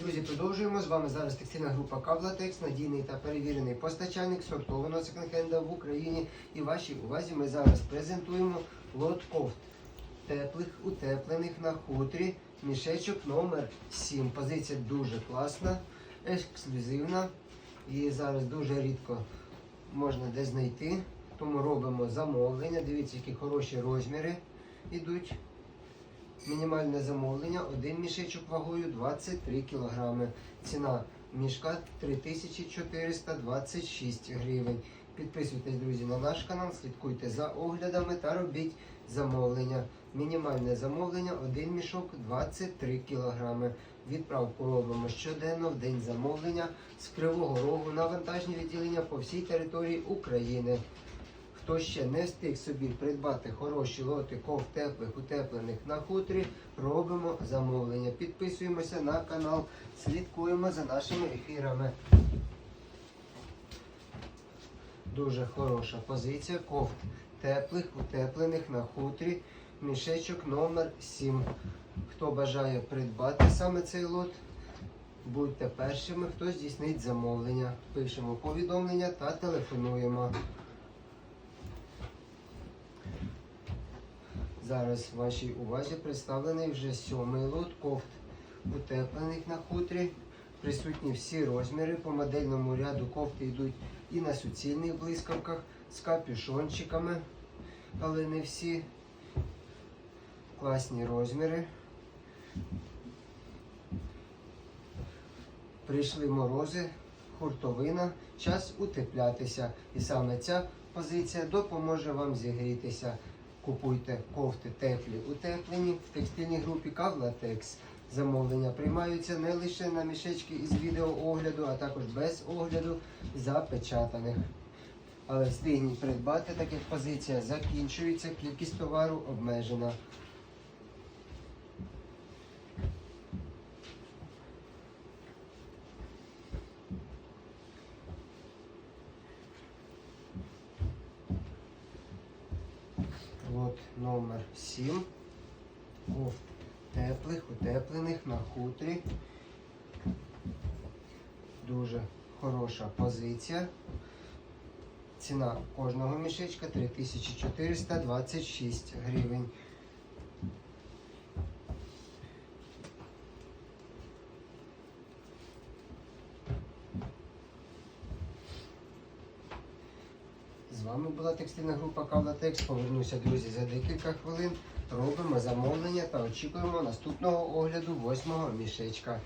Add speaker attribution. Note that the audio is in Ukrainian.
Speaker 1: Друзі, продовжуємо. З вами зараз текстильна група Кавлатекс, надійний та перевірений постачальник сортованого секонд-хенда в Україні. І вашій увазі ми зараз презентуємо лот кофт теплих, утеплених на хутрі. Мішечок номер 7. Позиція дуже класна, ексклюзивна. І зараз дуже рідко можна де знайти. Тому робимо замовлення. Дивіться, які хороші розміри йдуть. Мінімальне замовлення, один мішечок вагою 23 кг. Ціна мішка 3426 гривень. Підписуйтесь, друзі, на наш канал, слідкуйте за оглядами та робіть замовлення. Мінімальне замовлення, один мішок 23 кг. Відправку робимо щоденно в день замовлення з Кривого Рогу на вантажні відділення по всій території України. Хто ще не встиг собі придбати хороші лоти ков теплих, утеплених на хутрі, робимо замовлення. Підписуємося на канал, слідкуємо за нашими ефірами. Дуже хороша позиція. Кофт теплих, утеплених на хутрі. Мішечок номер 7. Хто бажає придбати саме цей лот, будьте першими, хто здійснить замовлення. Пишемо повідомлення та телефонуємо. Зараз вашій увазі представлений вже сьомий лот кофт утеплених на хутрі. Присутні всі розміри. По модельному ряду кофти йдуть і на суцільних блискавках з капюшончиками, але не всі. Класні розміри. Прийшли морози, хуртовина, час утеплятися. І саме ця позиція допоможе вам зігрітися. Купуйте кофти теплі, утеплені в текстильній групі Кавлатекс. Замовлення приймаються не лише на мішечки із відеоогляду, а також без огляду запечатаних. Але встигніть придбати, так як позиція закінчується, кількість товару обмежена. Лот номер 7. у теплих, утеплених на хутрі. Дуже хороша позиція. Ціна кожного мішечка 3426 гривень. З вами була текстильна група Кавлатекс. Повернуся, друзі, за декілька хвилин. Робимо замовлення та очікуємо наступного огляду восьмого мішечка.